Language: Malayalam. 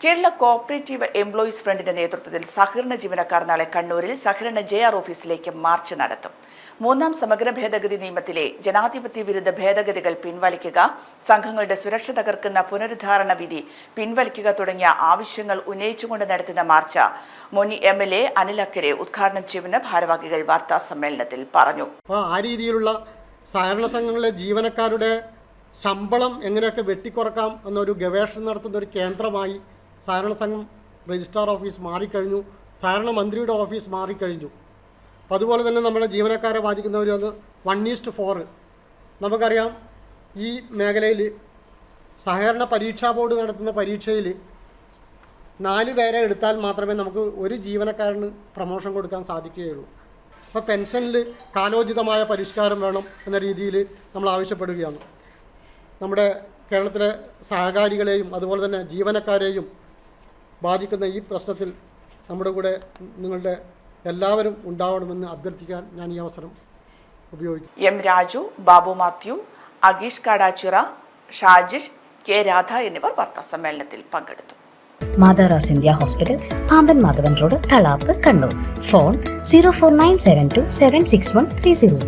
കേരള കോപ്പറേറ്റീവ് എംപ്ലോയീസ് ഫ്രണ്ടിന്റെ നേതൃത്വത്തിൽ സഹകരണ ജീവനക്കാർ നാളെ കണ്ണൂരിൽ സഹകരണ ജെ ആർ ഓഫീസിലേക്ക് മാർച്ച് നടത്തും. മൂന്നാം സമഗ്ര ഭേദഗതി നിയമത്തിലെ ജനാധിപത്യ വിരുദ്ധ ഭേദഗതികൾ പിൻവലിക്കുക സംഘങ്ങളുടെ സുരക്ഷ തകർക്കുന്ന പുനരുദ്ധാരണ വിധി പിൻവലിക്കുക തുടങ്ങിയ ആവശ്യങ്ങൾ ഉന്നയിച്ചുകൊണ്ട് നടത്തുന്ന മാർച്ച് മുൻ എം എൽ എ അനിൽ അക്കരെ ഉദ്ഘാടനം ചെയ്യുമെന്ന് ഭാരവാഹികൾ വാർത്താ സമ്മേളനത്തിൽ പറഞ്ഞു. ആ രീതിയിലുള്ള സഹകരണ സംഘങ്ങളിലെ ജീവനക്കാരുടെ ശമ്പളം എങ്ങനെയൊക്കെ വെട്ടിക്കുറക്കാം എന്നൊരു ഗവേഷണം നടത്തുന്ന ഒരു കേന്ദ്രമായി സഹകരണ സംഘം രജിസ്ട്രാർ ഓഫീസ് മാറിക്കഴിഞ്ഞു. സഹകരണ മന്ത്രിയുടെ ഓഫീസ് മാറിക്കഴിഞ്ഞു. അപ്പോൾ അതുപോലെ തന്നെ നമ്മുടെ ജീവനക്കാരെ ഒന്ന് വൺ ഈസ്റ്റ് ഫോറ് നമുക്കറിയാം ഈ മേഖലയിൽ സഹകരണ പരീക്ഷാ ബോർഡ് നടത്തുന്ന പരീക്ഷയിൽ നാല് പേരെ എടുത്താൽ മാത്രമേ നമുക്ക് ഒരു ജീവനക്കാരന് പ്രമോഷൻ കൊടുക്കാൻ സാധിക്കുകയുള്ളൂ. അപ്പോൾ പെൻഷനിൽ കാലോചിതമായ പരിഷ്കാരം വേണം എന്ന രീതിയിൽ നമ്മൾ ആവശ്യപ്പെടുകയാണ്. നമ്മുടെ കേരളത്തിലെ സഹകാരികളെയും അതുപോലെ തന്നെ ജീവനക്കാരെയും ബാധിക്കുന്ന ഈ പ്രശ്നത്തിൽ നമ്മുടെ കൂടെ നിങ്ങളുടെ എല്ലാവരും ഉണ്ടാവണമെന്ന് അഭ്യർത്ഥിക്കാൻ ഞാൻ ഈ അവസരം ഉപയോഗിക്കും എം രാജു ബാബു മാത്യു അഗീഷ് കാടാച്ചിറ ഷാജിഷ് കെ രാധ എന്നിവർ വാർത്താ സമ്മേളനത്തിൽ പങ്കെടുത്തു. മാതാറാസ് India hospital Pamban Madhavan road Thalap Kannur. Phone zero four nine seven two seven six one three zero